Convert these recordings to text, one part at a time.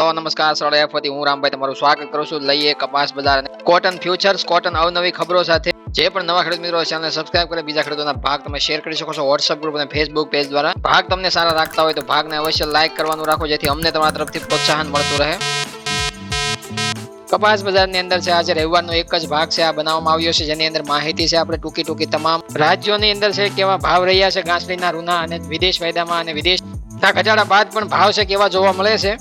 Hello નમસ્કાર સરળ એફથી હું રામભાઈ તમારું સ્વાગત કરું છું. લઈએ કપાસ બજાર કોટન ફ્યુચર્સ કોટન અવનવી ખબરો સાથે. જે પણ નવા ખેડૂત મિત્રો ચેનલને સબસ્ક્રાઇબ કરે બીજા ખેડૂતોના ભાગ તમે શેર કરી શકો છો. વોટ્સઅપ ગ્રુપ અને ફેસબુક પેજ દ્વારા. ભાગ તમને સારા રાખતા હોય તો ભાગને અવશ્ય લાઇક કરવાનું રાખો, જેથી અમને તમારા તરફથી પ્રોત્સાહન મળતું રહે. કપાસ બજારની અંદર છે, આજે રવિવારનો એક જ ભાગ છે, આ બનાવવામાં આવ્યો છે, જેની અંદર માહિતી છે, આપણે ટૂંકી ટૂંકી તમામ રાજ્યોની અંદર છે, કેવા ભાવ રહ્યા છે ઘાસડીના રૂના અને વિદેશ વાયદામાં અને વિદેશના ઘટાડા બાદ પણ ભાવ છે, કેવા જોવા મળે છે.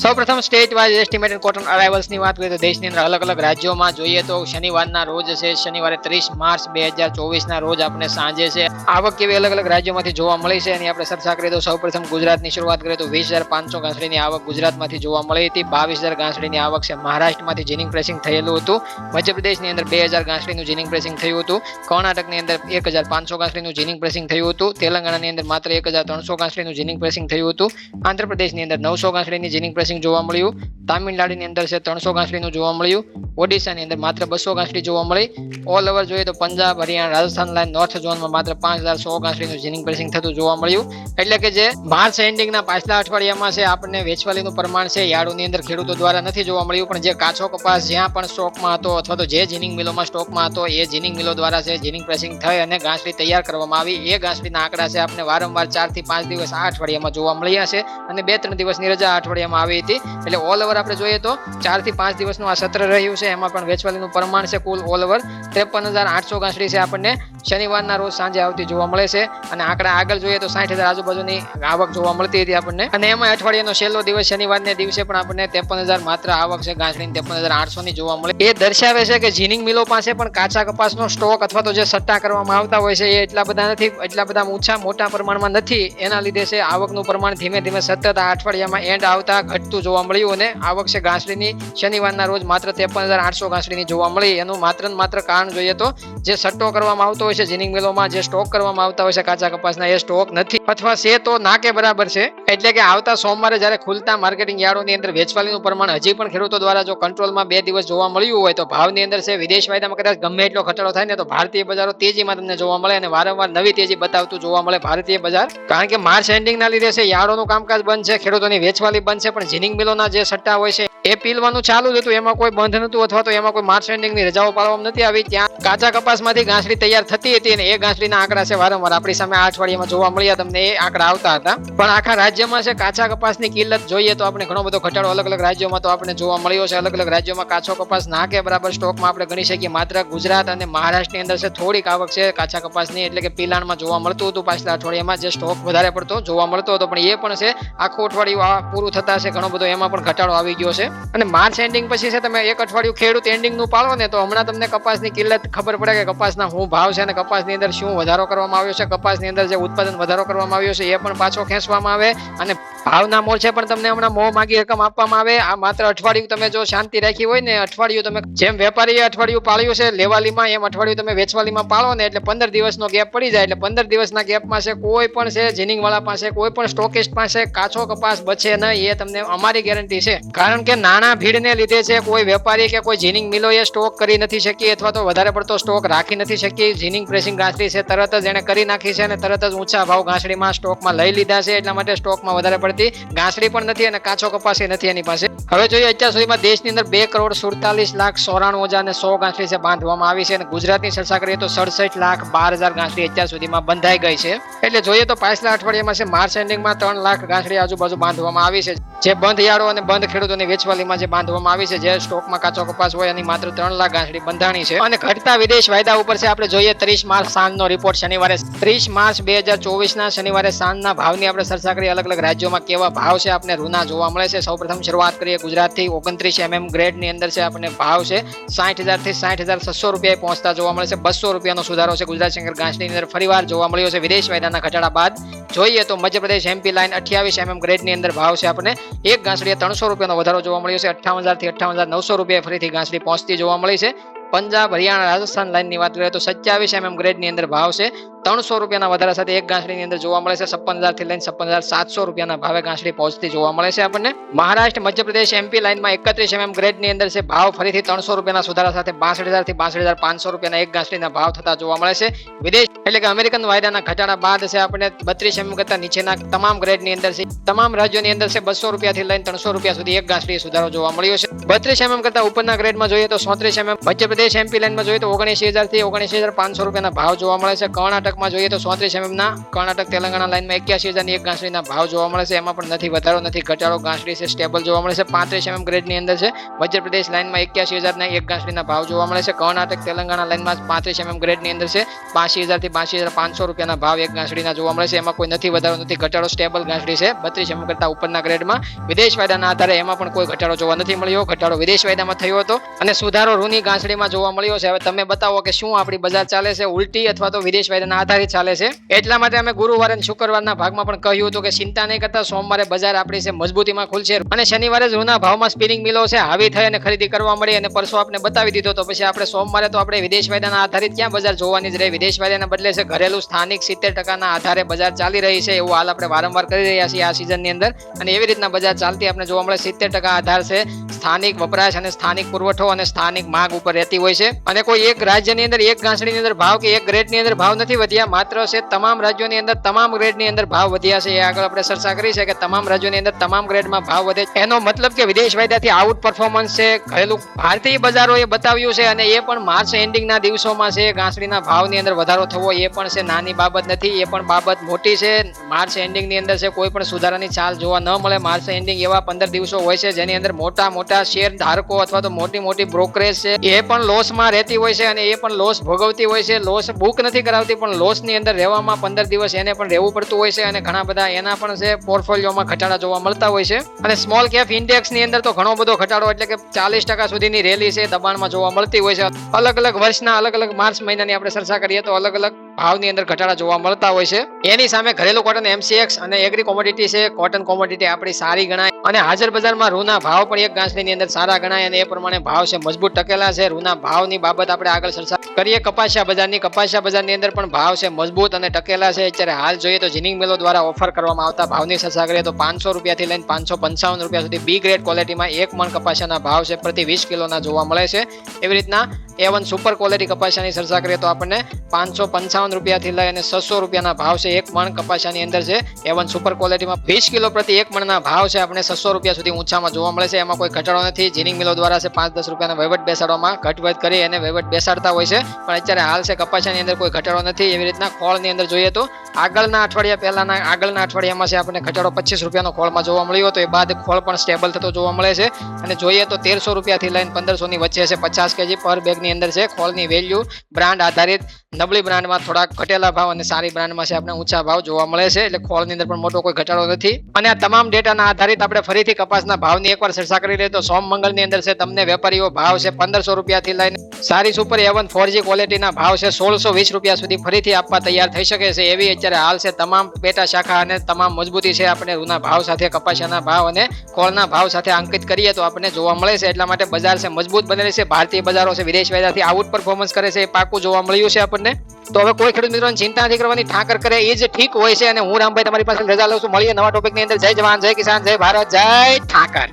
સૌપ્રથમ સ્ટેટ વાઇઝ એસ્ટિમેટેડ કોટન અરાઇવલ્સની વાત કરીએ તો દેશની અંદર અલગ અલગ રાજ્યોમાં જોઈએ તો શનિવારના રોજ છે, શનિવારે ત્રીસ માર્ચ બે હજાર ચોવીસના રોજ આપણે સાંજે છે. આવક કેવી અલગ અલગ રાજ્યોમાંથી જોવા મળી છે અને આપણે ચર્ચા કરીએ તો સૌપ્રથમ ગુજરાતની શરૂઆત કરીએ તો વીસ હજાર પાંચસો ઘાસડીની આવક ગુજરાતમાંથી જોવા મળી હતી. બાવીસ હજાર ઘાસડીની આવક છે મહારાષ્ટ્રમાંથી જીનિંગ પ્રેસિંગ થયેલું હતું. મધ્યપ્રદેશની અંદર બે હજાર ઘાસડીનું જીનિંગ પ્રેસિંગ થયું હતું. કર્ણાટકની અંદર એક હજાર પાંચસો ઘાસડીનું જીનિંગ પ્રેસિંગ થયું હતું. તેલંગાણાની અંદર માત્ર એક હજાર ત્રણસો ઘાસડીનું જીનિંગ પ્રેસિંગ થયું હતું. આંધ્રપ્રદેશની અંદર નવસો ઘાસડીની જીનિંગ પ્રેસિંગ જોવા મળ્યું. તામિલનાડુની અંદર છે ત્રણસો ઘાસડીનું જોવા મળ્યું. ઓડિશાની અંદર માત્ર બસો ઘાસડી જોવા મળી. ઓલ ઓવર જોઈએ તો પંજાબ, હરિયાણા, રાજસ્થાન લાઈન નોર્થ ઝોનમાં માત્ર પાંચ હજાર સો ઘાસડીનું જીનિંગ પ્રેસિંગ થતું જોવા મળ્યું. એટલે કે જે માર્ચ એન્ડિંગના પાછલા અઠવાડિયામાં છે, આપણને વેચવાલીનું પ્રમાણ છે, યાર્ડોની અંદર ખેડૂતો દ્વારા નથી જોવા મળ્યું, પણ જે કાચો કપાસ જ્યાં પણ સ્ટોકમાં હતો અથવા તો જે જીનિંગ મિલોમાં સ્ટોકમાં હતો, એ જીનિંગ મિલો દ્વારા છે જીનિંગ પ્રેસિંગ થઈ અને ગાંસડી તૈયાર કરવામાં આવી. એ ગાંસડીના આંકડા છે, આપણે વારંવાર ચારથી પાંચ દિવસ આ અઠવાડિયામાં જોવા મળ્યા છે અને બે ત્રણ દિવસની રજા અઠવાડિયામાં આવી હતી. એટલે ઓલ ઓવર આપણે જોઈએ તો ચારથી પાંચ દિવસનું આ સત્ર રહ્યું છે. એમાં પણ વેચવાલીનું પ્રમાણ છે કુલ ઓલ ઓવર ત્રેપન હજાર આઠસો ઘાસડી છે આપણને. શનિવારના રોજ સાંજે આવતી જોવા મળે છે. અને આંકડા આગળ જોઈએ તો સાઠ હજાર આજુબાજુની આવક જોવા મળતી હતી આપણને. અને એમાં અઠવાડિયાનો છેલ્લો દિવસ શનિવારને દિવસે પણ આપણને ત્રેપન હજાર માત્ર આવક છે. ઘાસડીની ત્રેપન હજાર આઠસોની જોવા મળે. એ દર્શાવે છે કે જીનિંગ મિલો પાસે પણ કાચા કપાસનો સ્ટોક અથવા તો જે સટ્ટા કરવામાં આવતા હોય છે એ એટલા બધા નથી, એટલા બધા ઓછા મોટા પ્રમાણમાં નથી. એના લીધે છે આવકનું પ્રમાણ ધીમે ધીમે સતત આ અઠવાડિયામાં એન્ડ આવતા ઘટતું જોવા મળ્યું. અને આવક છે ઘાસડીની શનિવારના રોજ માત્ર ત્રેપન હજાર આઠસો ઘાસડીની જોવા મળી. એનું માત્ર ને માત્ર કારણ જોઈએ તો જે સટ્ટો કરવામાં આવતો હોય છે જીનિંગ મિલોમાં જે સ્ટોક કરવામાં આવતા હોય છે, કાચા કપાસના, એ સ્ટોક નથી. અથવા છે તો ના કે બરાબર છે. એટલે કે આવતા સોમવારે જ્યારે ખુલતા માર્કેટિંગ યાર્ડોની અંદર વેચવાલીનું પ્રમાણ હજી પણ ખેડૂતો દ્વારા જો કંટ્રોલમાં બે દિવસ જોવા મળ્યું હોય તો ભાવની અંદર છે, વિદેશ વાયદામાં કદાચ ગમે એટલો ઘટાડો થાય ને તો ભારતીય બજારો તેજીમાં તમને જોવા મળે અને વારંવાર નવી તેજી બતાવતું જોવા મળે ભારતીય બજાર. કારણ કે માર્ચ એન્ડિંગના લીધે છે, યાર્ડોનું કામકાજ બંધ છે, ખેડૂતોની વેચવાલી બંધ છે, પણ જીનિંગ મિલોના જે સટ્ટા હોય છે, એ પીલવાનું ચાલુ જ હતું. એમાં કોઈ બંધ નતું અથવા તો એમાં કોઈ માર્ચ એન્ડિંગની રજાઓ પાડવામાં નથી આવી, ત્યાં કાચા કપાસમાંથી ગાંસડી તૈયાર થતી હતી અને એ ગાંસડીના આંકડા છે વારંવાર. આપણી સામે આ અઠવાડિયામાં જોવા મળ્યા, તમને એ આંકડા આવતા હતા. પણ આખા રાજ્યમાં છે કાચા કપાસની કિંમત જોઈએ તો આપણે ઘણો બધો ઘટાડો અલગ અલગ રાજ્યોમાં તો આપણે જોવા મળ્યો છે. અલગ અલગ રાજ્યોમાં કાચો કપાસ ના કે બરાબર સ્ટોકમાં આપણે ગણી શકીએ. માત્ર ગુજરાત અને મહારાષ્ટ્રની અંદર છે થોડીક આવક છે કાચા કપાસની, એટલે કે પિલાણમાં જોવા મળતું હતું પાછલા અઠવાડિયામાં. જે સ્ટોક વધારે પડતો જોવા મળતો હતો, પણ એ પણ છે આખું અઠવાડિયું પૂરું થતા છે. ઘણો બધો એમાં પણ ઘટાડો આવી ગયો છે. અને માર્ચ એન્ડિંગ પછી છે તમે એક અઠવાડિયું ખેડૂત એન્ડિંગનું પાડો ને તો હમણાં તમને કપાસની કિંમત ખબર પડે કે કપાસના શું ભાવ છે અને કપાસની અંદર શું વધારો કરવામાં આવ્યો છે. કપાસની અંદર જે ઉત્પાદન વધારો કરવામાં આવ્યો છે, એ પણ પાછો ખેંચવામાં આવે અને ભાવના મોરચે પણ તમને હમણાં મોં માગી રકમ આપવામાં આવે. આ માત્ર અઠવાડિયું તમે જો શાંતિ રાખી હોય ને, અઠવાડિયું તમે જેમ વેપારીએ અઠવાડિયું પાળ્યું છે, લેવાલીમાં એમ અઠવાડિયું તમે વેચવાલીમાં પાળો ને, એટલે પંદર દિવસનો ગેપ પડી જાય. એટલે પંદર દિવસના ગેપમાં છે, કોઈ પણ છે જીનિંગ વાળા પાસે, કોઈ પણ સ્ટોકિસ્ટ પાસે કાચો કપાસ બચે નહીં, એ તમને અમારી ગેરંટી છે. કારણ કે નાના ભીડને લીધે છે, કોઈ વેપારી કે કોઈ જીનિંગ મિલો એ સ્ટોક કરી નથી શકી, અથવા તો વધારે પડતો સ્ટોક રાખી નથી શકી. જીનિંગ પ્રેસિંગ ગાંસડી છે, તરત જ એને કરી નાખી છે અને તરત જ ઊંચા ભાવ ગાંસડીમાં સ્ટોકમાં લઈ લીધા છે, એટલા માટે સ્ટોકમાં વધારે પડતી ઘાસડી પણ નથી અને કાચો કપાસ નથી એની પાસે. હવે જોઈએ અત્યાર સુધીમાં દેશની અંદર બે કરોડ સુડતાલીસ લાખ સોરાણું હજાર અને સો ઘાસડી છે બાંધવામાં આવી છે અને ગુજરાતની ચર્ચા કરીએ તો સડસઠ લાખ બાર હજાર ઘાસડી અત્યાર સુધીમાં બંધાઈ ગઈ છે. એટલે જોઈએ તો પાછલા અઠવાડિયામાં છે, માર્ચ એન્ડિંગમાં ત્રણ લાખ ઘાસડી આજુબાજુ બાંધવામાં આવી છે. જે બંધ યાર્ડો અને બંધ ખેડૂતોની વેચવાલીમાં જે બાંધવામાં આવી છે, જે સ્ટોકમાં કાચો કપાસ હોય એની માત્ર ત્રણ લાખ ગાંઠડી બંધાણી છે. અને ઘટતા વિદેશ વાયદા ઉપર છે, આપણે જોઈએ ત્રીસ માર્ચ સાંજનો રિપોર્ટ શનિવારે. ત્રીસ માર્ચ બે હજાર ચોવીસના શનિવારે સાંજના ભાવની આપણે ચર્ચા કરીએ, અલગ અલગ રાજ્યોમાં કેવા ભાવ છે આપણે રૂના જોવા મળે છે. સૌપ્રથમ શરૂઆત કરીએ ગુજરાતથી, ઓગણત્રીસ એમએમ ગ્રેડની અંદર છે આપણને ભાવ છે, સાઠ હજારથી સાઠ હજાર છસો રૂપિયા પહોંચતા જોવા મળે છે. બસો રૂપિયાનો સુધારો છે, ગુજરાત શંકર ઘાસની અંદર ફરીવાર જોવા મળ્યો છે. વિદેશ વાયદાના ઘટાડા બાદ જોઈએ તો મધ્યપ્રદેશ એમપી લાઇન અઠ્યાવીસ એમએમ ગ્રેડની અંદર ભાવ છે આપણને એક ઘાસડીએ ત્રણસો રૂપિયાનો વધારો જોવા મળ્યો છે. અઠ્ઠાવન હજારથી અઠ્ઠાવન હજાર નવસો રૂપિયા ફરીથી ઘાસડી પહોંચતી જોવા મળી છે. પંજાબ, હરિયાણા, રાજસ્થાન લાઇનની વાત કરીએ તો સત્યાવીસ એમએમ ગ્રેડની અંદર ભાવ છે. ત્રણસો રૂપિયાના વધારા સાથે એક ગાંસડીની અંદર જોવા મળે છે. છપ્પન હજારથી લઈને છપ્પન હજાર સાતસો રૂપિયાના ભાવે ગાંસડી પહોંચતી જોવા મળે છે આપણને. મહારાષ્ટ્ર, મધ્યપ્રદેશ એમપી લાઇનમાં એકત્રીસ એમએમ ગ્રેડની અંદર છે. ભાવ ફરીથી ત્રણસો રૂપિયાના સુધારા સાથે બાસઠ હજારથી બાસઠ હજાર પાંચસો રૂપિયાના એક ગાંસડીના ભાવ થતા જોવા મળે છે. વિદેશ એટલે કે અમેરિકન વાયદાના ઘટાડા બાદ છે આપણે બત્રીસ એમએમ કરતા નીચેના તમામ ગ્રેડની અંદર છે. તમામ રાજ્યોની અંદર છે બસો રૂપિયાથી લઈને ત્રણસો રૂપિયા સુધી એક ગાંસડી સુધારો જોવા મળ્યો છે. બત્રીસ એમએમ કરતા ઉપરના ગ્રેડમાં જોઈએ તો સોત્રીસ એમએમ મધ્યપ્રદેશ એમપી લાઇનમાં જોઈએ તો ઓગણીસી હજારથી ઓગણીસી હજાર પાંચસો રૂપિયાના ભાવ જોવા મળે છે. કર્ણાટકમાં જોઈએ તો સોત્રીસ એમએમ ના, કર્ણાટક, તેલંગાણા લાઇનમાં એક્યાસી હજારની એક ગાંસડીના ભાવ જોવા મળે છે. એમાં પણ નથી, વધારો નથી, ઘટાડો ઘાસડી છે સ્ટેબલ જોવા મળે છે. પાંત્રીસ એમએમ ગ્રેડની અંદર છે. મધ્યપ્રદેશ લાઇનમાં એક્યાસી હજારના એક ગાંસડીના ભાવ જોવા મળે છે. કર્ણાટક, તેલંગાણા લાઇનમાં પાંત્રીસ એમએમ ગ્રેડની અંદર છે. બાસી હજારથી બાસી હજાર પાંચસો રૂપિયાના ભાવ એક ગાંસડીના જોવા મળે છે. એમાં કોઈ નથી, વધારો નથી, ઘટાડો સ્ટેબલ ઘાસડી છે. બત્રીસ એમએમ કરતા ઉપરના ગ્રેડમાં. વિદેશ વાયદાના આધારે એમાં પણ કોઈ ઘટાડો જોવા નથી મળ્યો. ઘટાડો વિદેશ વાયદામાં થયો હતો અને સુધારો રૂની ઘાસડીમાં જોવા મળ્યો છે. હવે તમે બતાવો કે શું આપણી બજાર ચાલે છે? ઉલટી અથવા તો વિદેશ વાયદાના આધારિત ચાલે છે. એટલા માટે અમે ગુરુવારે શુક્રવારના ભાગમાં પણ કહ્યું હતું કે ચિંતા નહીં કરતા, સોમવારે બજાર આપણી છે મજબૂતીમાં ખુલશે. અને શનિવારે જ રૂના ભાવમાં સ્પિનિંગ મિલો છે, હાવી થઈ અને ખરીદી કરવા મળી અને પરસો આપણે બતાવી દીધો તો પછી આપણે સોમવારે તો આપણે વિદેશ વાયદાના આધારિત ક્યાં બજાર જોવાની જ રહે? વિદેશ વાયદાના બદલે છે ઘરેલું સ્થાનિક સિત્તેર ટકાના આધારે બજાર ચાલી રહી છે એવું હાલ આપણે વારંવાર કરી રહ્યા છીએ આ સિઝનની અંદર. અને એવી રીતના બજાર ચાલતી આપણે જોવા મળે સિત્તેર ટકા આધાર છે, સ્થાનિક વપરાશ અને સ્થાનિક પુરવઠો અને સ્થાનિક માંગ ઉપર રહેતી હોય છે. અને કોઈ એક રાજ્યની અંદર, એક ઘાસડીની અંદર ભાવ કે એક ગ્રેડની અંદર ભાવ નથી વધ્યા માત્ર છે તમામ રાજ્યોની અંદર, તમામ ગ્રેડની અંદર ભાવ વધ્યા છે. એ આગળ આપણે ચર્ચા કરી છે કે તમામ રાજ્યોની અંદર તમામ ગ્રેડમાં ભાવ વધે એનો મતલબ કે વિદેશ વાયદાથી આઉટ પરફોર્મન્સ છે. ઘરેલું ભારતીય બજારોએ બતાવ્યું છે અને એ પણ માર્ચ એન્ડિંગના દિવસોમાં છે. ઘાસડીના ભાવની અંદર વધારો થવો એ પણ છે, નાની બાબત નથી. એ પણ બાબત મોટી છે. માર્ચ એન્ડિંગની અંદર છે, કોઈ પણ સુધારાની ચાલ જોવા ન મળે. માર્ચ એન્ડિંગ એવા પંદર દિવસો હોય છે જેની અંદર મોટા મોટા શેર ધારકો અથવા તો મોટી મોટી બ્રોકરેજ છે, એ પણ લોસમાં રહેતી હોય છે અને એ પણ લોસ ભોગવતી હોય છે. લોસ બુક નથી કરાવતી પણ લોસની અંદર રહેવામાં પંદર દિવસ એને પણ રહેવું પડતું હોય છે અને ઘણા બધા એના પણ છે પોર્ટફોલિયોમાં ઘટાડા જોવા મળતા હોય છે. અને સ્મોલ કેપ ઇન્ડેક્સની અંદર તો ઘણો બધો ઘટાડો એટલે કે ચાલીસ ટકા સુધીની રેલી છે દબાણમાં જોવા મળતી હોય છે. અલગ અલગ વર્ષના અલગ અલગ માર્ચ મહિનાની આપણે ચર્ચા કરીએ તો અલગ અલગ ભાવની અંદર ઘટાડા જોવા મળતા હોય છે. એની સામે ઘરેલું કોટન એમસીએક્સ અને એગ્રી કોમોડિટી છે. કોટન કોમોડિટી આપણી સારી ગણાય. અને હાજર બજારમાં રૂના ભાવ પણ એક ગાંસડીની અંદર સારા ગણાય અને એ પ્રમાણે ભાવ છે મજબૂત ટકેલા છે. રૂના ભાવની બાબત આપણે આગળ ચર્ચા કરીએ. કપાસિયા બજારની કપાસિયા બજારની અંદર પણ ભાવ છે મજબૂત અને ટકેલા છે. અત્યારે હાલ જોઈએ તો જીનિંગ મેલો દ્વારા ઓફર કરવામાં આવતા ભાવની ચર્ચા કરીએ તો પાંચસો રૂપિયાથી લઈને પાંચસો પંચાવન રૂપિયા સુધી બી ગ્રેડ ક્વોલિટીમાં એક મણ કપાસિયાના ભાવ છે. પ્રતિ વીસ કિલોના જોવા મળે છે. એવી રીતના એ વન સુપર ક્વોલિટી કપાસિયાની ચર્ચા કરીએ તો આપણને પાંચસો પંચાવન રૂપિયાથી લઈ અને છસો રૂપિયાના ભાવ છે એક મણ કપાસિયાની અંદર છે. એ વન સુપર ક્વોલિટીમાં વીસ કિલો પ્રતિ એક મણના ભાવ છે આપણે છસો રૂપિયા સુધી ઊંચામાં જોવા મળે છે. એમાં કોઈ ઘટાડો નથી. જીનિંગ મિલો દ્વારા છે પાંચ દસ રૂપિયાના વહીવટ બેસાડવામાં ઘટવટ કરી અને વહીવટ બેસાડતા હોય છે. પણ અત્યારે હાલ છે કપાસિયાની અંદર કોઈ ઘટાડો નથી. એવી રીતના ખોળની અંદર જોઈએ તો આગળના અઠવાડિયા પહેલાના આગળના અઠવાડિયામાં છે આપણને ઘટાડો પચીસ રૂપિયાનો ખોળમાં જોવા મળ્યો હતો. એ બાદ ખોળ પણ સ્ટેબલ થતો જોવા મળે છે. અને જોઈએ તો તેરસો રૂપિયાથી લઈને પંદરસોની વચ્ચે છે પચાસ કેજી પર બેગની અંદર છે ખોળની વેલ્યુ બ્રાન્ડ આધારિત નબળી બ્રાન્ડમાં થોડા ઘટેલા ભાવ અને સારી બ્રાન્ડમાં છે આપણે ઊંચા ભાવ જોવા મળે છે. એટલે ખોળની અંદર પણ મોટો કોઈ ઘટાડો નથી. અને આ તમામ ડેટાના આધારિત આપણે ફરીથી કપાસના ભાવની એકવાર ચર્ચા કરી લઈએ તો સોમ મંગળની અંદર છે તમને વેપારીઓ ભાવ છે પંદરસો રૂપિયાથી લઈને સારી સુપર એવન ફોર જી ક્વોલિટીના ભાવ છે સોળસો વીસ રૂપિયા સુધી ફરીથી આપવા તૈયાર થઈ શકે છે. એવી અત્યારે હાલ છે તમામ પેટા શાખા અને તમામ મજબૂતી છે આપણે રૂના ભાવ સાથે, કપાસિયાના ભાવ અને ખોળના ભાવ સાથે અંકિત કરીએ તો આપણને જોવા મળે છે. એટલા માટે બજાર છે મજબૂત બનેલી છે. ભારતીય બજારો છે, વિદેશ બજારથી આઉટ પરફોર્મન્સ કરે છે. એ પાકું જોવા મળ્યું છે આપણને તો હવે કોઈ ખેડૂત મિત્રોને ચિંતા નથી કરવાની, ઠાકર કરે એ જ ઠીક હોય છે. અને હું રામભાઈ તમારી પાસે રજા લઉં છું. મળીએ નવા ટોપિકની અંદર. જય જવાન, જય કિસાન, જય ભારત, જય ઠાકર.